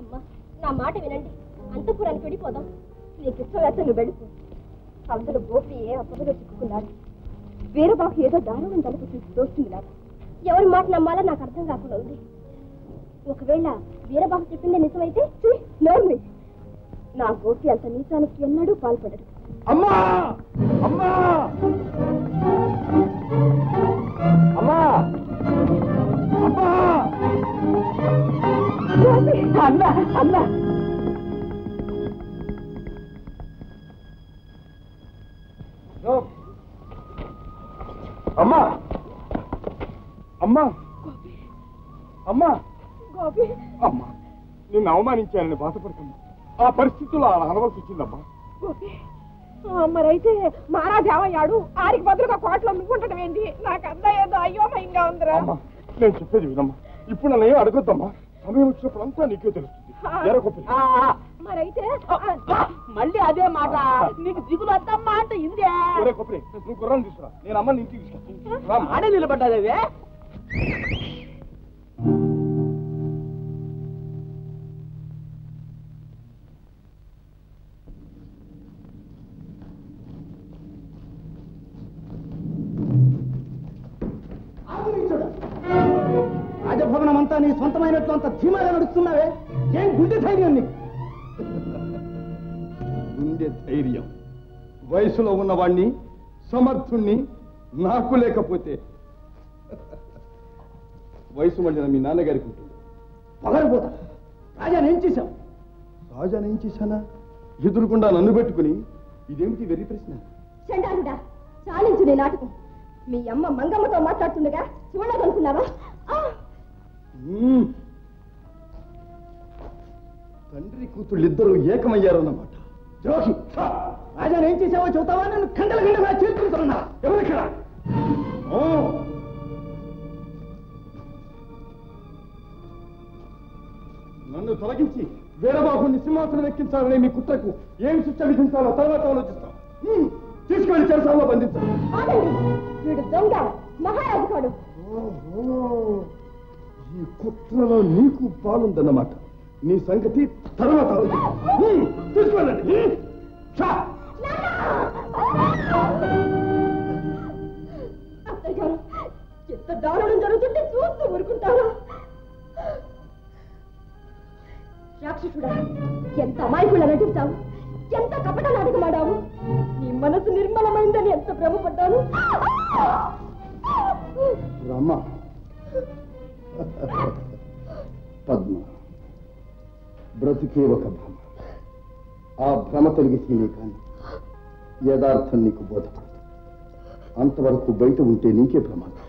అమ్మా నా మాట వినండి. అంతపురానికి వెళ్ళిపోదాం. నీకు ఇష్టం వేస్తే నువ్వు వెళ్ళిపో. అందులో గోపి ఏ అప్పటిలో చిక్కుకున్నాడు వీరబాబు ఏదో దారుణం తలుపు చూసి తోస్తుంది నాకు. ఎవరి మాట నమ్మాలో నాకు అర్థం కాకుండా ఉంది. ఒకవేళ వీరబాబు చెప్పిందే నిజమైతే నోర్మి నా గోపి అంత నీచానికి ఎన్నడూ పాల్పడడు అమ్మా! అమ్మా! అమ్మా అమ్మా. అమ్మా. అమ్మా. నిన్ను అవమానించానని బాధపడుతున్నా. ఆ పరిస్థితుల్లో అలా అనవలసి వచ్చిందమ్మా. మరైతే మహారాజావయ్యాడు ఆరికి బదులుగా కోట్లో నువ్వు ఉండటం ఏంటి? నాకు అంతా ఏదో అయోమయంగా ఉందిరా. అమ్మా నేను చెప్పేది వినమ్మా. ఇప్పుడు నన్ను ఏం అడగొద్దమ్మా. సమయం వచ్చినప్పుడు అంతా నీకే తెలుస్తుంది. మరైతే మళ్ళీ అదే మాట. నీకు దిగులు వద్దమ్మా అంటే ఇందే. ఒరే కొప్పరి నువ్వు గుర్రం తీసుకురా. నేను అమ్మని ఇంటికి రామ్మా. ఆడే నిలబడ్డాదే నీ సొంతమైనట్లు అంత ధీమాగా నడుస్తున్నావే? ఏం గుండె ధైర్యం నీకు? గుండె ధైర్యం. వయసులో ఉన్నవాణ్ణి సమర్థుణ్ణి నాకు లేకపోతే వయసు మళ్ళిన మీ నాన్నగారికి ఉంటుంది. పొగరపోతా రాజా ఏం చేశావు? రాజాని ఏం చేశానా? ఎదురుకుండా నన్ను పెట్టుకుని ఇదేమిటి వెర్రి ప్రశ్న? చండాలుడా చాలించు నీ నాటకం. మీ అమ్మ మంగమ్మతో మాట్లాడుతుండగా చూడదనుకున్నావా. తండ్రి కూతుళ్ళిద్దరూ ఏకమయ్యారన్నమాట. ద్రోహి రాజా ఏం చేశావో చెబుతావా నన్ను కండల కండగా చేర్చుకుంటున్నా ఎవరిక్కడ! నన్ను తొలగించి వీరబాబుని సింహాసనం ఎక్కించాలనే మీ కుట్రకు ఏం శిక్ష విధించాలో తర్వాత ఆలోచిస్తాం. తీసుకెళ్ళి చెరసాల్లో దొంగ మహారాజు ఈ కుట్రలో నీకు పాలుందన్నమాట. నీ సంగతి తర్వాత. తీసుకెళ్ళండి ఎంత దారుణం జరుగుతుంటే చూస్తూ ఊరుకుంటారా? రాక్షసుడా ఎంత అమాయకులు నటించావు ఎంత కపట నాటకమాడావు నీ మనసు నిర్మలమైందని ఎంత భ్రమపడ్డాను? రామ పద్మ. బ్రతికే ఒక భ్రమ. ఆ భ్రమ తొలగితేనే కానీ యథార్థం నీకు బోధపడదు. అంతవరకు బయట ఉంటే నీకే ప్రమాదం.